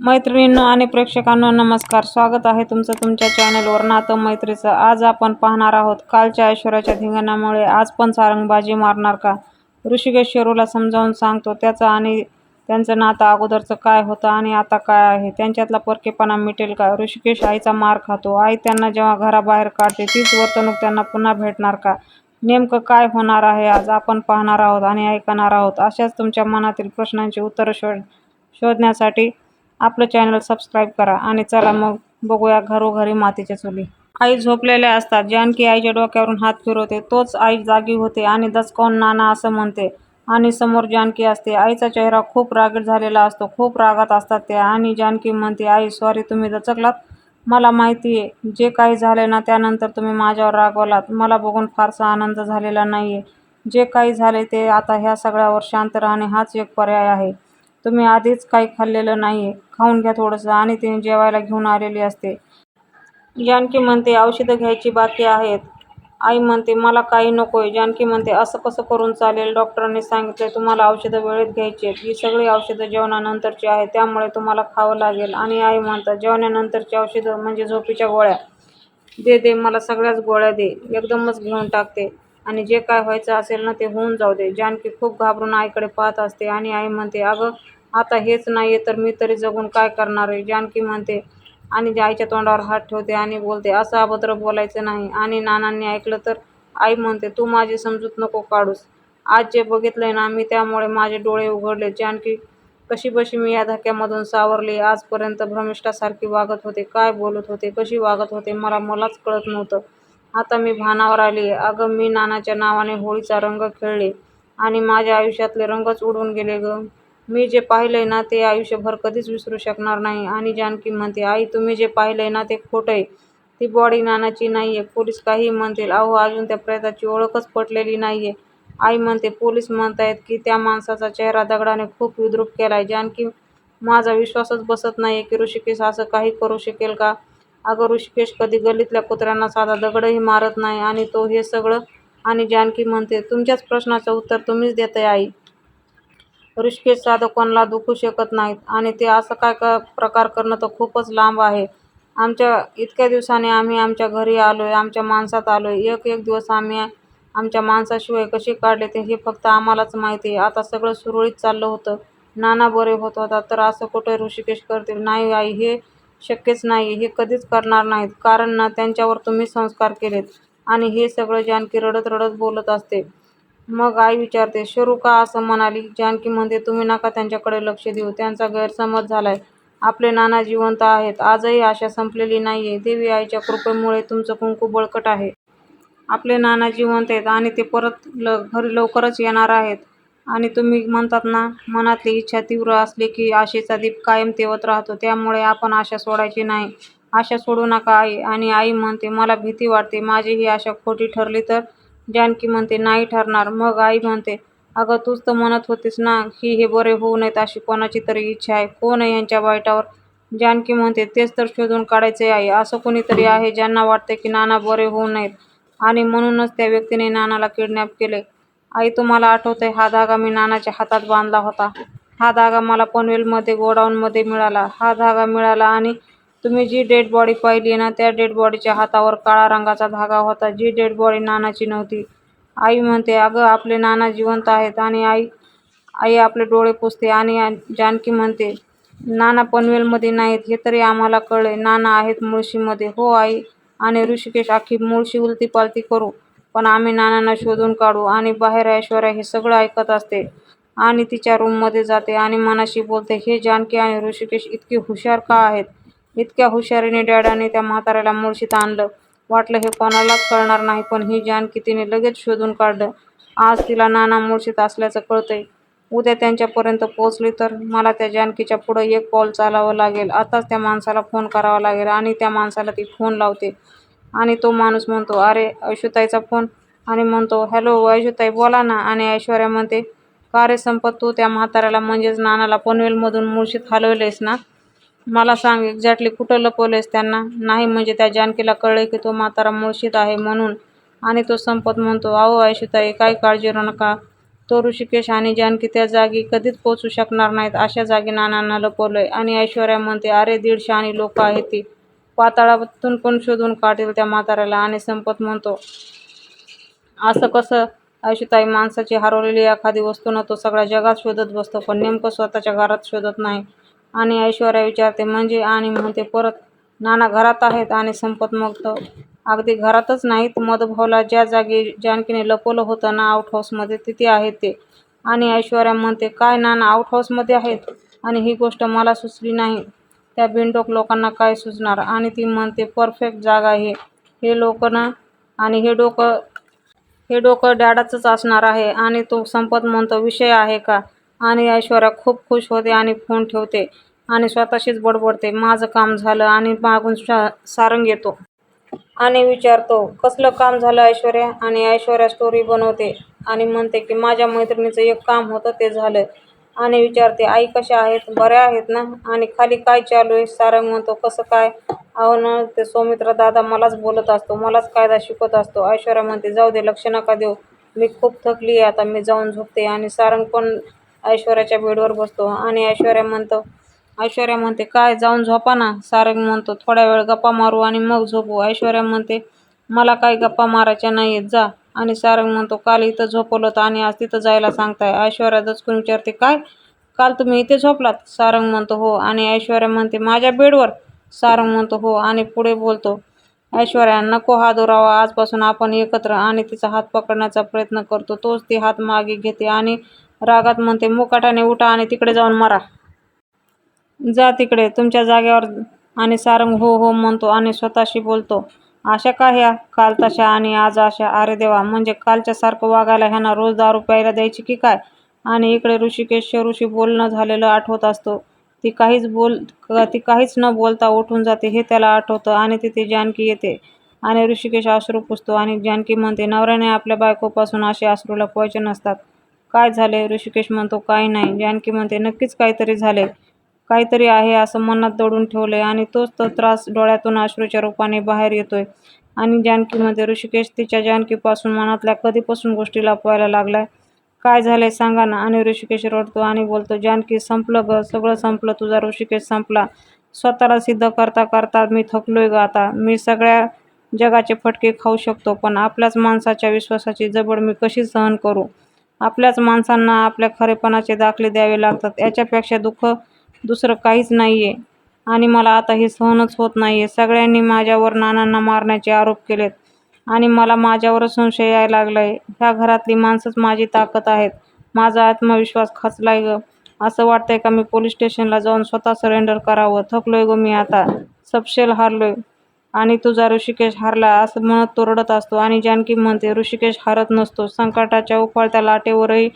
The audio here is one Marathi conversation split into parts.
मैत्रिणींनो आणि प्रेक्षकांनो नमस्कार. स्वागत आहे तुमचं तुमच्या चॅनलवर. नातं मैत्रीचं. आज आपण पाहणार आहोत कालच्या ऐश्वर्याच्या धिंगाणामुळे आज पण सारंगबाजी मारणार का? ऋषिकेश शेरूला समजावून सांगतो त्याचं आणि त्यांचं नातं अगोदरचं काय होतं आणि आता काय आहे? त्यांच्यातला परकेपणा मिटेल का? ऋषिकेश आईचा मार खातो. आई त्यांना जेव्हा घराबाहेर काढते तीच वर्तणूक त्यांना पुन्हा भेटणार का? नेमकं काय होणार आहे आज? आपण पाहणार आहोत आणि ऐकणार आहोत अशाच तुमच्या मनातील प्रश्नांची उत्तरं शोध शोधण्यासाठी आपलं चॅनल सबस्क्राईब करा आणि चला मग बघूया घरोघरी मातीच्या चुली. आई झोपलेल्या असतात. जानकी आईच्या डोक्यावरून हात फिरवते. तोच आई जागी होते आणि दचकावून नाना असं म्हणते. आणि समोर जानकी असते. आईचा चेहरा खूप रागीट झालेला असतो. खूप रागात असतात त्या आणि जानकी म्हणते आई सॉरी तुम्ही दचकलात. मला माहिती आहे. जे काही झाले ना त्यानंतर तुम्ही माझ्यावर रागवलात. मला बघून फारसा आनंद झालेला नाही आहे जे काही झाले ते आता ह्या सगळ्यावर शांत राहणे हाच एक पर्याय आहे. तुम्ही आधीच काही खाल्लेलं नाही आहे खाऊन घ्या थोडंसं आणि ते जेवायला घेऊन आलेली असते. जानकी म्हणते औषधं घ्यायची बाकी आहेत. आई म्हणते मला काही नको आहे जानकी म्हणते असं कसं करून चालेल? डॉक्टरांनी सांगितले तुम्हाला औषधं वेळेत घ्यायची आहेत. ही सगळी औषधं जेवणानंतरची आहे त्यामुळे तुम्हाला खावं लागेल. आणि आई म्हणतात जेवणानंतरची औषधं म्हणजे झोपीच्या गोळ्या. दे दे मला सगळ्याच गोळ्या दे. एकदमच घेऊन टाकते. आणि जे काय व्हायचं असेल ना ते होऊन जाऊ दे. जानकी खूप घाबरून आईकडे पाहत असते आणि आई म्हणते अगं आता हेच नाही आहे तर मी तरी जगून काय करणार आहे? जानकी म्हणते आणि आईच्या तोंडावर हात ठेवते आणि बोलते असं अभद्र बोलायचं नाही. आणि नानांनी ऐकलं तर आई म्हणते तू माझी समजूत नको काढूस. आज जे बघितलंय ना मी त्यामुळे माझे डोळे उघडले. जानकी कशी बशी मी या धक्क्यामधून सावरली. आजपर्यंत भ्रमिष्ठासारखी वागत होते. काय बोलत होते? कशी वागत होते? मला मलाच कळत नव्हतं. आता मी भानावर आली. आहे अगं मी नानाच्या नावाने होळीचा रंग खेळले आणि माझ्या आयुष्यातले रंगच उडून गेले गं. मी जे पाहिलंय ना ते आयुष्यभर कधीच विसरू शकणार नाही. आणि जानकी म्हणते आई तुम्ही जे पाहिलंय ना ते खोटं आहे. ती बॉडी नानाची नाही आहे पोलीस काहीही म्हणतील. अहो अजून त्या प्रेताची ओळखच पटलेली नाही आहे आई म्हणते पोलीस म्हणतायत की त्या माणसाचा चेहरा दगडाने खूप विद्रूप केला आहे जानकी माझा विश्वासच बसत नाही आहे की ऋषिकेश असं काही करू शकेल का? अगं ऋषिकेश कधी गल्लीतल्या कुत्र्यांना साधा दगडही मारत नाही आणि तो हे सगळं आणि जानकी म्हणते तुमच्याच प्रश्नाचं उत्तर तुम्हीच देताय आई. ऋषिकेश साधं कोणाला दुखू शकत नाहीत आणि ते असं काय क प्रकार करणं तर खूपच लांब आहे. आमच्या इतक्या दिवसाने आम्ही आमच्या घरी आलो आहे आमच्या माणसात आलो आहे एक एक दिवस आम्ही आमच्या माणसाशिवाय कसे काढले ते हे फक्त आम्हालाच माहिती आहे. आता सगळं सुरळीत चाललं होतं. नाना बरे होत होता तर असं कुठं ऋषिकेश करतील? नाही आई हे शक्यच नाही हे कधीच करणार नाहीत कारण ना त्यांच्यावर तुम्ही संस्कार केलेत आणि हे सगळं जानकी रडत रडत बोलत असते. मग आई विचारते शरू का असं म्हणाली? जानकी म्हणते तुम्ही नका त्यांच्याकडे लक्ष देऊ त्यांचा गैरसमज झालाय. आपले नाना जिवंत आहेत. आजही आशा संपलेली नाही आहे देवी आईच्या कृपेमुळे तुमचं कुंकू बळकट आहे. आपले नाना जिवंत आहेत आणि ते परत ल घरी लवकरच येणार आहेत. आणि तुम्ही म्हणतात ना मनातली इच्छा तीव्र असली की आशेचा दीप कायम तेवत राहतो. त्यामुळे आपण आशा सोडायची नाही. आशा सोडू नका आई. आणि आई म्हणते मला भीती वाटते. माझी ही आशा खोटी ठरली तर जानकी म्हणते नाही ठरणार. मग आई म्हणते अगं तूच तर म्हणत होतीस ना की हे बरे होऊ नयेत अशी कोणाची तरी इच्छा आहे. कोण आहे यांच्या वाईटावर? जानकी म्हणते तेच तर शोधून काढायचे आहे. असं कोणीतरी आहे ज्यांना वाटते की नाना बरे होऊ नयेत. आणि म्हणूनच त्या व्यक्तीने नानाला किडनॅप केले. आई तुम्हाला आठवतंय हा धागा मी नानाच्या हातात बांधला होता. हा धागा मला पनवेलमध्ये गोडाऊनमध्ये मिळाला. हा धागा मिळाला आणि तुम्ही जी डेड बॉडी पाहिली ना त्या डेड बॉडीच्या हातावर काळा रंगाचा धागा होता. जी डेड बॉडी नानाची नव्हती. आई म्हणते अगं आपले नाना जिवंत आहेत आणि आई आई आपले डोळे पुसते आणि जानकी म्हणते नाना पनवेलमध्ये नाहीत हे तरी आम्हाला कळले नाना आहेत मुळशीमध्ये. हो आई आणि ऋषिकेश अख्खी मुळशी उलती पालती करू. पण आम्ही नानांना शोधून काढू आणि बाहेर ऐश्वर्या हे सगळं ऐकत असते आणि तिच्या रूममध्ये जाते आणि मनाशी बोलते हे जानकी आणि ऋषिकेश इतके हुशार का आहेत? इतक्या हुशारीने डॅडाने त्या म्हाताऱ्याला मुळशीत आणलं. वाटलं हे कोणालाच कळणार नाही पण ही जानकी तिने लगेच शोधून काढलं. आज तिला नाना मुळशीत असल्याचं कळतंय. उद्या त्यांच्यापर्यंत पोचली तर मला त्या जानकीच्या पुढं एक पाऊल चालावं लागेल. आताच त्या माणसाला फोन करावा लागेल आणि त्या माणसाला ती फोन लावते. आणि तो माणूस म्हणतो अरे ऐशुताईचा फोन. आणि म्हणतो हॅलो ऐशुताई बोला ना. आणि ऐश्वर्या म्हणते का रे संपत तू त्या म्हाताऱ्याला? म्हणजेच नानाला पनवेलमधून मुळशीत हलवलेस ना? मला सांग एक्झॅक्टली कुठं लपवलेस त्यांना? नाही म्हणजे त्या जानकीला कळले की तो म्हातारा मुळशीत आहे म्हणून. आणि तो संपत म्हणतो अहो ऐशुताई काही काळजी नका. तो ऋषिकेश आणि जानकी त्या जागी कधीच पोचू शकणार नाहीत. अशा जागी नानांना लपवलंय. आणि ऐश्वर्या म्हणते अरे दीडशे आणि लोक आहेत ती. पाताळातून पण शोधून काढेल त्या म्हाताऱ्याला आणि संपत म्हणतो असं कसं? आयुष्यताई माणसाची हरवलेली एखादी वस्तू न तो सगळ्या जगात शोधत बसतो पण नेमकं स्वतःच्या घरात शोधत नाही. आणि ऐश्वर्या विचारते म्हणजे आणि म्हणते परत नाना घरात आहेत आणि संपत मग तो अगदी घरातच नाहीत. मधभावला ज्या जागी जानकीने लपवलं होतं ना आउट हाऊसमध्ये तिथे आहेत ते. आणि ऐश्वर्या म्हणते काय नाना आउट हाऊसमध्ये आहेत? आणि ही गोष्ट मला सुचली नाही. त्या बिनडोक लोकांना काय सुचणार? आणि ती म्हणते परफेक्ट जागा आहे. हे लोक ना आणि हे डोकं हे डोकं डॅडाचंच असणार आहे. आणि तो संपत म्हणतो विषय आहे का? आणि ऐश्वर्या खूप खुश होते आणि फोन ठेवते आणि स्वतःशीच बडबडते. माझं काम झालं आणि मागून शा सारंग येतो. आणि विचारतो कसलं काम झालं ऐश्वर्या? आणि ऐश्वर्या स्टोरी बनवते आणि म्हणते की माझ्या मैत्रिणीचं एक काम होतं ते झालं. आणि विचारते आई कशा आहेत? बऱ्या आहेत ना? आणि खाली काय चालू आहे? सारंग म्हणतो कसं काय? अहो न ते सौमित्र दादा मलाच बोलत असतो मलाच कायदा शिकवत असतो. ऐश्वर्या म्हणते जाऊ दे लक्ष नका देऊ. मी खूप थकली आहे आता मी जाऊन झोपते. आणि सारंग पण ऐश्वर्याच्या बेडवर बसतो. आणि ऐश्वर्या म्हणतो ऐश्वर्या म्हणते काय जाऊन झोपा ना. सारंग म्हणतो थोड्या वेळ गप्पा मारू आणि मग झोपू. ऐश्वर्या म्हणते मला काही गप्पा मारायच्या नाही आहेत जा. आणि सारंग म्हणतो काल इथं झोपवलं होतं आणि आज तिथं जायला सांगताय. ऐश्वर्या दचकून विचारते काय? काल तुम्ही इथे झोपलात? सारंग म्हणतो हो. आणि ऐश्वर्या म्हणते माझ्या बेडवर? सारंग म्हणतो हो. आणि पुढे बोलतो ऐश्वर्या नको हा दुरावा आजपासून आपण एकत्र आणि तिचा हात पकडण्याचा प्रयत्न करतो. तोच ती हात मागे घेते आणि रागात म्हणते मुकाटाने उठा आणि तिकडे जाऊन मारा. जा तिकडे तुमच्या जागेवर. आणि सारंग हो हो म्हणतो आणि स्वतःशी बोलतो. अशा का ह्या? काल तशा आणि आज अशा. अरे देवा म्हणजे कालच्या सारखं वागायला ह्यांना रोज दारू प्यायला द्यायची की काय? आणि इकडे ऋषिकेश ऋषी बोलणं झालेलं आठवत असतो. ती काहीच बोल ती काहीच न बोलता उठून जाते हे त्याला आठवतं आणि तिथे जानकी येते. आणि ऋषिकेश अश्रू पुसतो आणि जानकी म्हणते नवऱ्याने आपल्या बायकोपासून असे अश्रू लपवायचे नसतात. काय झाले? ऋषिकेश म्हणतो काही नाही. जानकी म्हणते नक्कीच काहीतरी झाले. काहीतरी आहे असं मनात दडून ठेवलंय आणि तोच तो त्रास डोळ्यातून अश्रूच्या रूपाने बाहेर येतोय. आणि जानकीमध्ये ऋषिकेश तिच्या जानकीपासून मनातल्या कधीपासून गोष्टी लपवायला लागलाय? काय झालंय सांगा ना. आणि ऋषिकेश रडतो आणि बोलतो जानकी संपलं ग. सगळं संपलं. तुझा ऋषिकेश संपला. स्वतःला सिद्ध करता करता मी थकलोय ग आता. मी सगळ्या जगाचे फटके खाऊ शकतो पण आपल्याच माणसाच्या विश्वासाची जबड मी कशी सहन करू? आपल्याच माणसांना आपल्या खरेपणाचे दाखले द्यावे लागतात. याच्यापेक्षा दुःख दुसरं काहीच नाही आहे आणि मला आता हे सहनच होत नाही आहे सगळ्यांनी माझ्यावर नानांना मारण्याचे आरोप केलेत. आणि मला माझ्यावरच संशय यायला लागला आहे ह्या घरातली माणसंच माझी ताकद आहेत. माझा आत्मविश्वास खचलाय ग. असं वाटतंय का मी पोलीस स्टेशनला जाऊन स्वतः सरेंडर करावं? थकलोय ग मी आता. सपशेल हारलोय. आणि तुझा ऋषिकेश हारला असं म्हणत तो रडत असतो. आणि जानकी म्हणते ऋषिकेश हारत नसतो. संकटाच्या उफाळत्या लाटेवरही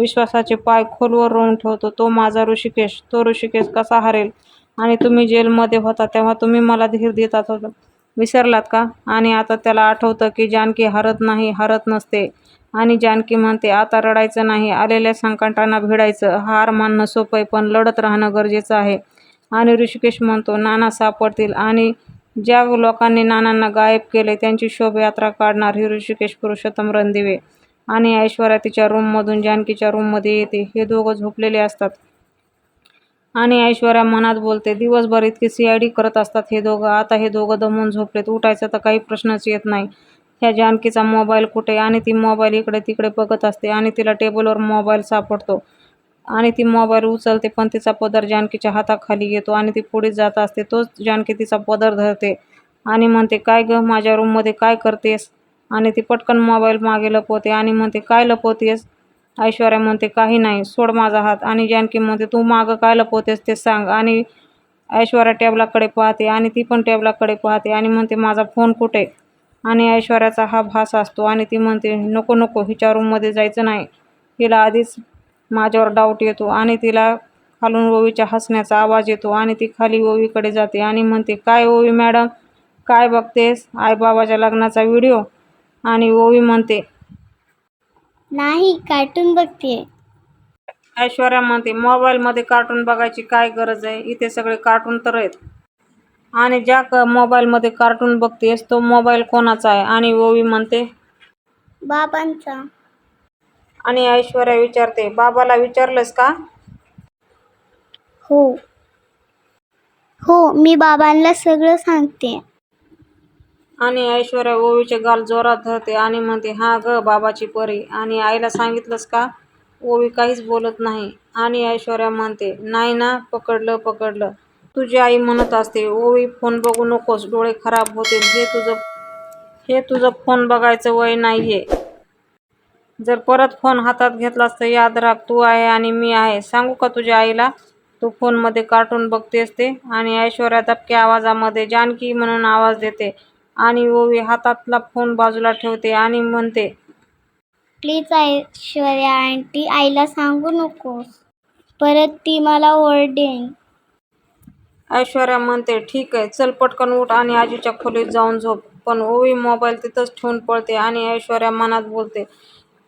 विश्वासाचे पाय खोलवर रोवून ठेवतो. तो माझा ऋषिकेश तो ऋषिकेश कसा हरेल? आणि तुम्ही जेलमध्ये होता तेव्हा तुम्ही मला धीर देतात होता. विसरलात का? आणि आता त्याला आठवतं की जानकी हरत नाही हरत नसते. आणि जानकी म्हणते आता रडायचं नाही आलेल्या संकटांना भिडायचं. हार मानणं सोपं आहे पण लढत राहणं गरजेचं आहे. आणि ऋषिकेश म्हणतो नाना सापडतील. आणि ज्या लोकांनी नानांना गायब केले त्यांची शोभायात्रा काढणार ही ऋषिकेश पुरुषोत्तम रणदिवे. आणि ऐश्वर्या तिच्या रूममधून जानकीच्या रूममध्ये येते. हे दोघं झोपलेले असतात. आणि ऐश्वर्या मनात बोलते दिवसभर इतकी सी आय डी करत असतात हे दोघं. आता हे दोघं दमून झोपलेत. उठायचं तर काही प्रश्नच येत नाही. ह्या जानकीचा मोबाईल कुठे? आणि ती मोबाईल इकडे तिकडे बघत असते आणि तिला टेबलवर मोबाईल सापडतो. आणि ती मोबाईल उचलते पण तिचा पदर जानकीच्या हाताखाली येतो आणि ती पुढे जात असते. तोच जानकी तिचा पदर धरते आणि म्हणते काय ग? माझ्या रूममध्ये काय करतेस? आणि ती पटकन मोबाईल मागे लपवते आणि म्हणते काय लपवतेस? ऐश्वर्या म्हणते काही नाही सोड माझा हात. आणि जानकी म्हणते तू मागं काय लपवतेस ते सांग. आणि ऐश्वर्या टेबलाकडे पाहते आणि ती पण टेबलाकडे पाहते आणि म्हणते माझा फोन कुठे? आणि ऐश्वर्याचा हा भास असतो आणि ती म्हणते नको नको हिच्या रूममध्ये जायचं नाही. हिला आधीच माझ्यावर डाऊट येतो आणि तिला खालून ओवीच्या हसण्याचा आवाज येतो आणि ती खाली ओवीकडे जाते आणि म्हणते काय ओवी मॅडम? काय बघतेस? आईबाबाच्या लग्नाचा व्हिडिओ? आणि ओवी म्हणते नाही कार्टून बघते. ऐश्वर्या म्हणते मोबाईलमध्ये कार्टून बघायची काय गरज आहे? इथे सगळे कार्टून तर आहेत. आणि ज्या क मोबाईलमध्ये कार्टून बघतेस तो मोबाईल कोणाचा आहे? आणि ओवी म्हणते बाबांचा. आणि ऐश्वर्या विचारते बाबाला विचारलंस का? हो. हो मी बाबांना सगळं सांगते. आणि ऐश्वर्या ओवीचे गाल जोरात धरते आणि म्हणते हा ग बाबाची परी. आणि आईला सांगितलंस का? ओवी काहीच बोलत नाही. आणि ऐश्वर्या म्हणते नाही ना पकडलं पकडलं. तुझी आई म्हणत असते ओवी फोन बघू नकोस डोळे खराब होतील हे तुझं हे तुझं फोन बघायचं वय नाहीये. जर परत फोन हातात घेतलास तर याद राख तू आहे आणि मी आहे. सांगू का तुझ्या आईला? तू फोनमध्ये कार्टून बघतेस ते? आणि ऐश्वर्या दबक्या आवाजामध्ये जानकी म्हणून आवाज देते. आणि ओवी हातातला फोन बाजूला ठेवते आणि म्हणते प्लीज ऐश्वर्या आंटी आईला सांगू नकोस. परत ती मला ओरडेन. ऐश्वर्या म्हणते ठीक आहे चल पटकन उठ आणि आजीच्या खोलीत जाऊन झोप. पण ओवी मोबाईल तिथंच ठेवून पळते आणि ऐश्वर्या मनात बोलते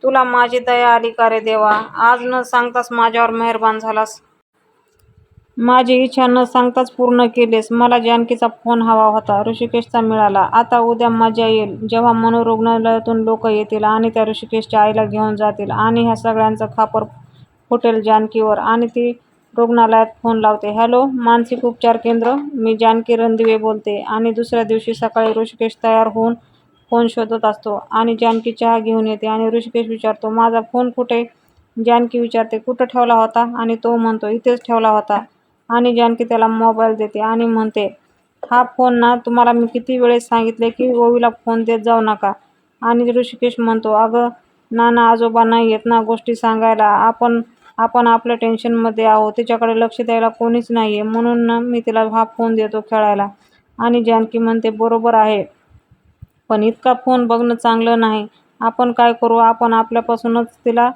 तुला माझी दया आली का रे देवा? आज न सांगताच माझ्यावर मेहरबान झालास. माझी इच्छा न सांगताच पूर्ण केलीस. मला जानकीचा फोन हवा होता. ऋषिकेशचा मिळाला. आता उद्या मजा येईल. जेव्हा मनोरुग्णालयातून लोक येतील आणि त्या ऋषिकेशच्या आईला घेऊन जातील आणि ह्या सगळ्यांचं खापर फुटेल जानकीवर आणि ती रुग्णालयात फोन लावते. हॅलो मानसिक उपचार केंद्र. मी जानकी रणदिवे बोलते आणि दुसऱ्या दिवशी सकाळी ऋषिकेश तयार होऊन फोन शोधत असतो आणि जानकी चहा घेऊन येते आणि ऋषिकेश विचारतो माझा फोन कुठे? जानकी विचारते कुठं ठेवला होता? आणि तो म्हणतो इथेच ठेवला होता. आणि जानकी त्याला मोबाईल देते आणि म्हणते हा फोन ना तुम्हाला मी किती वेळेस सांगितले की ओवीला फोन देत जाऊ नका. आणि ऋषिकेश म्हणतो अगं नाना आजोबा नाही येत ना गोष्टी सांगायला. आपण आपण आपल्या टेन्शनमध्ये आहोत. तिच्याकडे लक्ष द्यायला कोणीच नाही आहे म्हणून ना मी तिला हा फोन देतो खेळायला. आणि जानकी म्हणते बरोबर आहे. पण इतका फोन बघणं चांगलं नाही. आपण काय करू? आपण आपल्यापासूनच तिला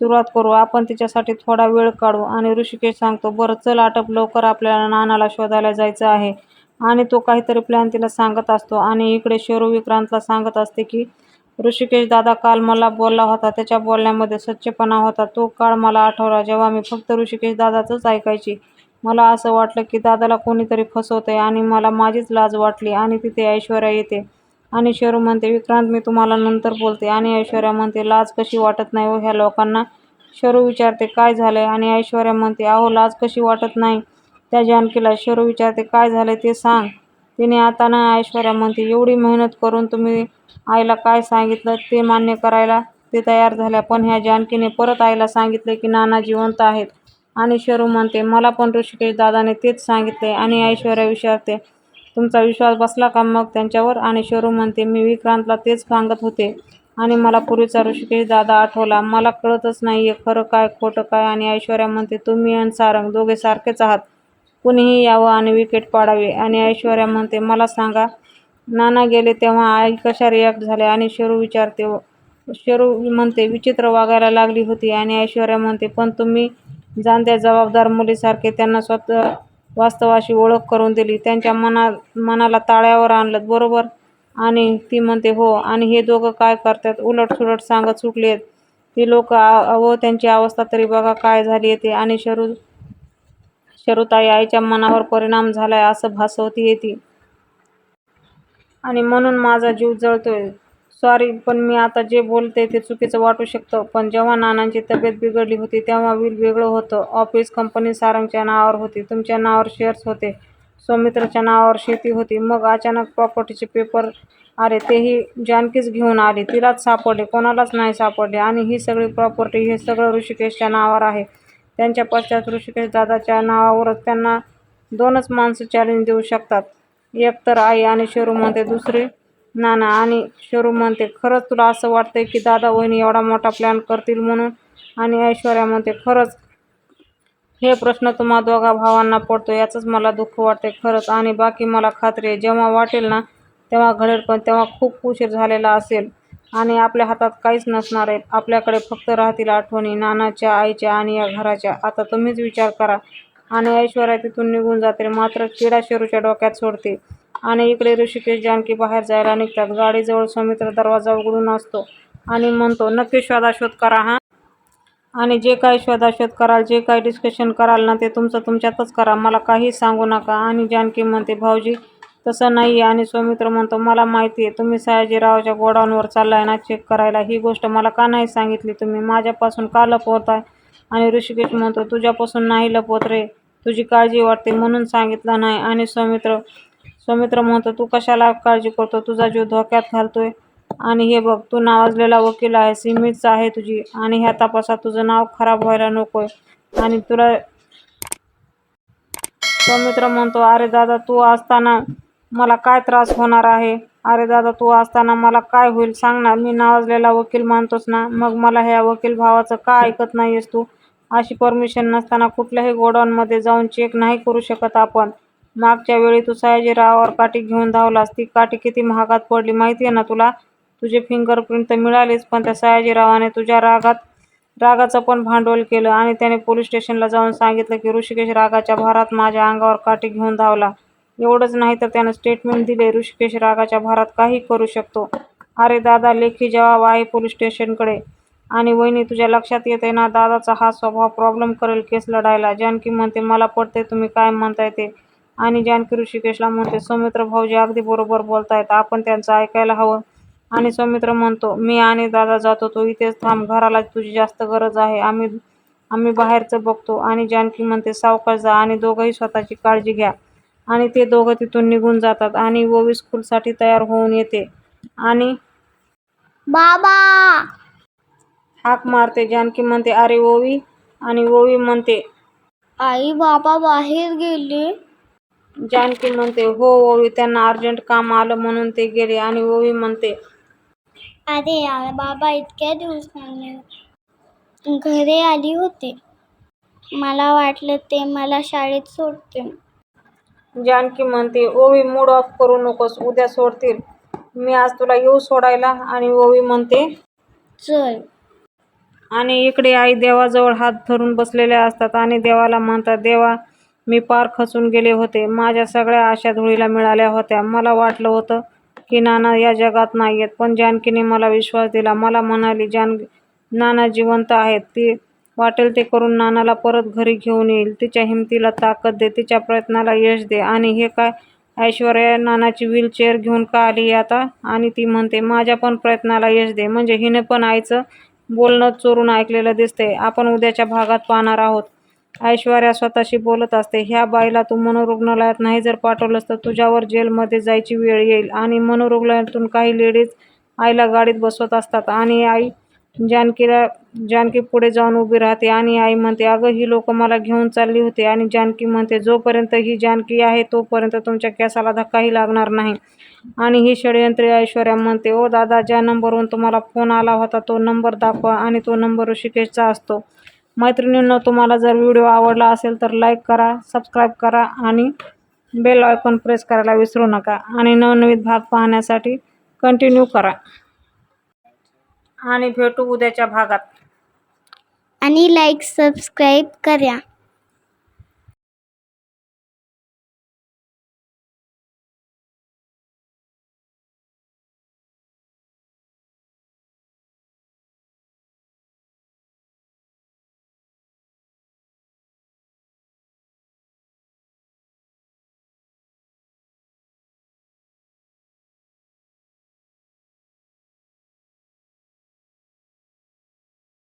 सुरुवात करू. आपण तिच्यासाठी थोडा वेळ काढू. आणि ऋषिकेश सांगतो बरं चल आटप लवकर आपल्याला नानाला शोधायला जायचं आहे. आणि तो काहीतरी प्लॅन तिला सांगत असतो. आणि इकडे शेरू विक्रांतला सांगत असते की ऋषिकेश दादा काल मला बोलला होता. त्याच्या बोलण्यामध्ये सच्चेपणा होता. तो काळ मला आठवला जेव्हा मी फक्त ऋषिकेश दादाचंच ऐकायची. मला असं वाटलं की दादाला कोणीतरी फसवतंय आणि मला माझीच लाज वाटली आणि तिथे ऐश्वर्या येते. आणि शेरू म्हणते विक्रांत मी तुम्हाला नंतर बोलते. आणि ऐश्वर्या म्हणते लाज कशी वाटत नाही हो ह्या लोकांना? शरू विचारते काय झालंय? आणि ऐश्वर्या म्हणते अहो लाज कशी वाटत नाही? त्या जानकीला शरू विचारते काय झालंय ते सांग. तिने आता ना ऐश्वर्या म्हणते एवढी मेहनत करून तुम्ही आईला काय सांगितलं? ते मान्य करायला ते तयार झाल्या पण ह्या जानकीने परत आईला सांगितले की नाना जिवंत आहेत. आणि शरू म्हणते मला पण ऋषिकेश दादाने तेच सांगितले आणि ऐश्वर्या विचारते तुमचा विश्वास बसला का मग त्यांच्यावर? आणि शरू म्हणते मी विक्रांतला तेच सांगत होते. आणि मला पूर्वीचा ऋषिकेश दादा आठवला. मला कळतच नाही आहे खरं काय खोटं काय. आणि ऐश्वर्या म्हणते तुम्ही आणि सारंग दोघे सारखेच आहात. कुणीही यावं आणि विकेट पाडावे. आणि ऐश्वर्या म्हणते मला सांगा. नाना गेले तेव्हा आई कशा रिॲक्ट झाल्या? आणि शरू विचारते शेरू म्हणते विचित्र वागायला लागली होती. आणि ऐश्वर्या म्हणते पण तुम्ही जाणत्या जबाबदार मुलीसारखे त्यांना स्वतः वास्तवाशी ओळख करून दिली. त्यांच्या मना मनाला ताळ्यावर आणलं. बरोबर? आणि ती म्हणते हो. आणि हे दोघं काय करतात? उलट सुलट सांगत सुटले. आहेत ती लोक अहो त्यांची अवस्था तरी बघा काय झाली आहे ते आणि शरू शरूताई आईच्या मनावर परिणाम झाला आहे असं भासवती येते. आणि म्हणून माझा जीव जळतोय. सॉरी पण मी आता जे बोलते ते चुकीचं वाटू शकतं. पण जेव्हा नानांची तब्येत बिघडली होती तेव्हा विल वेगळं होतं. ऑफिस कंपनी सारंगच्या नावावर होती. तुमच्या नावावर शेअर्स होते. सौमित्रच्या नावावर शेती होती. मग अचानक प्रॉपर्टीचे पेपर आले तेही जानकीच घेऊन आली. तिलाच सापडले. कोणालाच नाही सापडले. आणि ही सगळी प्रॉपर्टी हे सगळं ऋषिकेशच्या नावावर आहे. त्यांच्या पश्चात ऋषिकेश दादाच्या नावावरच त्यांना दोनच माणसं चॅलेंज देऊ शकतात. एक तर आई आणि शरू म्हणते दुसरी नाना आणि शरू म्हणते खरंच तुला असं वाटतंय की दादा वहिनी एवढा मोठा प्लॅन करतील म्हणून? आणि ऐश्वर्या म्हणते खरंच हे प्रश्न तुम्हा दोघा भावांना पडतो याचंच मला दुःख वाटते खरंच. आणि बाकी मला खात्री आहे जेव्हा वाटेल ना तेव्हा घडेल पण तेव्हा खूप उशीर झालेला असेल. आणि आपल्या हातात काहीच नसणार आहे. आपल्याकडे फक्त राहतील आठवणी नानाच्या आईच्या आणि या घराच्या. आता तुम्हीच विचार करा. आणि ऐश्वर्या तिथून निघून जाते मात्र किडा शेरूच्या डोक्यात सोडते. आणि इकडे ऋषिकेश जानकी बाहेर जायला निघतात. गाडीजवळ सौमित्र दरवाजा उघडून असतो आणि म्हणतो नक्की शोधाशोध करा हां. आणि जे काही शोधाशोध कराल जे काही डिस्कशन कराल ना ते तुमचं तुमच्यातच करा. मला काही सांगू नका. आणि जानकी म्हणते भाऊजी तसं नाही आहे आणि सौमित्र म्हणतो मला माहिती आहे तुम्ही सयाजीरावच्या गोडाऊनवर चाललाय ना चेक करायला. ही गोष्ट मला का नाही सांगितली तुम्ही? माझ्यापासून का लपवताय? आणि ऋषिकेश म्हणतो तुझ्यापासून नाही लपवत रे. तुझी काळजी वाटते म्हणून सांगितलं नाही. आणि सौमित्र सौमित्र म्हणतो तू कशाला काळजी करतो? तुझा जीव धोक्यात घालतोय. आणि हे बघ तू नावाजलेला वकील आहेस सीमितच आहे तुझी. आणि ह्या तपासात तुझं नाव खराब व्हायला नकोय. आणि तुला सौमित्र म्हणतो अरे दादा तू असताना मला काय त्रास होणार आहे? अरे दादा तू असताना मला काय होईल? सांग ना मी नावाजलेला वकील मानतोस ना? मग मला ह्या वकील भावाचं का ऐकत नाहीयेस तू? अशी परमिशन नसताना कुठल्याही गोडाऊनमध्ये जाऊन चेक नाही करू शकत आपण. मागच्या वेळी तू सयाजीरावावर काठी घेऊन धावलास ती काठी किती महागात पडली माहिती आहे ना तुला? तुझे फिंगरप्रिंट तर मिळालेच पण त्या सयाजीरावाने तुझ्या रागात रागाचं पण भांडवल केलं आणि त्याने पोलीस स्टेशनला जाऊन सांगितलं की ऋषिकेश रागाच्या भारात माझ्या अंगावर काठी घेऊन धावला. एवढंच नाही तर त्यानं स्टेटमेंट दिले ऋषिकेश रागाच्या भारात काही करू शकतो. अरे दादा लेखी जबाब आहे पोलीस स्टेशनकडे. आणि वहिनी तुझ्या लक्षात येते ना दादाचा हा स्वभाव प्रॉब्लेम करेल केस लढायला. जानकी म्हणते मला पडते तुम्ही काय म्हणताय ते. आणि जानकी ऋषिकेशला म्हणते सौमित्र भाऊजी अगदी बरोबर बोलतायत. आपण त्यांचं ऐकायला हवं. आणि सौमित्र म्हणतो मी आणि दादा जातो तू इथेच थांब. घराला तुझी जास्त गरज आहे. आम्ही आम्ही बाहेरचं बघतो. आणि जानकी म्हणते सावकाश जा आणि दोघंही स्वतःची काळजी घ्या. आणि ते दोघं तिथून निघून जातात आणि ओवी स्कूलसाठी तयार होऊन येते. आणि बाबा! हाक मारते. जानकी म्हणते अरे ओवी आणि ओवी म्हणते आई बाबा बाहेर गेले. जानकी म्हणते हो ओवी त्यांना अर्जंट काम आलं म्हणून ते गेले आणि ओवी म्हणते अरे यार बाबा इतक्या दिवसांनी घरी आली होते. मला वाटलं ते मला शाळेत सोडते जानकी म्हणते ओवी मूड ऑफ करू नकोस उद्या सोडतील. मी आज तुला येऊ सोडायला. आणि ओवी म्हणते चल. आणि इकडे आई देवाजवळ हात धरून बसलेल्या असतात आणि देवाला म्हणतात देवा मी पार खचून गेले होते. माझ्या सगळ्या आशा धुळीला मिळाल्या होत्या. मला वाटलं होतं की नाना या जगात नाही आहेत पण जानकीने मला विश्वास दिला. मला म्हणाली जान नाना जिवंत आहेत. ती वाटेल ते करून नानाला परत घरी घेऊन येईल. तिच्या हिमतीला ताकद दे तिच्या प्रयत्नाला यश दे. आणि हे काय ऐश्वर्या नानाची व्हीलचेअर घेऊन का आली आता? आणि ती म्हणते माझ्या पण प्रयत्नाला यश दे. म्हणजे हिने पण आईचं बोलणं चोरून ऐकलेलं दिसते आपण उद्याच्या भागात पाहणार आहोत. ऐश्वर्या स्वतःशी बोलत असते ह्या बाईला तू मनोरुग्णालयात नाही जर पाठवलंस तर तुझ्यावर जेलमध्ये जायची वेळ येईल आणि मनोरुग्णालयातून काही लेडीज आईला गाडीत बसवत असतात आणि आई जानकीला जानकी पुढे जाऊन उभी राहते आणि आई म्हणते अगं ही लोक मला घेऊन चालली होती आणि जानकी म्हणते जोपर्यंत ही जानकी आहे तोपर्यंत तुमच्या केसाला धक्काही लागणार नाही. आणि ही षडयंत्री ऐश्वर्या म्हणते ओ दादा ज्या नंबरवरून तुम्हाला फोन आला होता तो नंबर दाखवा आणि तो नंबर ऋषिकेशचा असतो. मैत्रिणींनो तुम्हाला जर व्हिडिओ आवडला असेल तर लाईक करा सबस्क्राईब करा आणि बेल आयकॉन प्रेस करायला विसरू नका. आणि नवनवीन भाग पाहण्यासाठी कंटिन्यू करा. आणि भेटू उद्याच्या भागात. आणि लाईक सबस्क्राईब करा.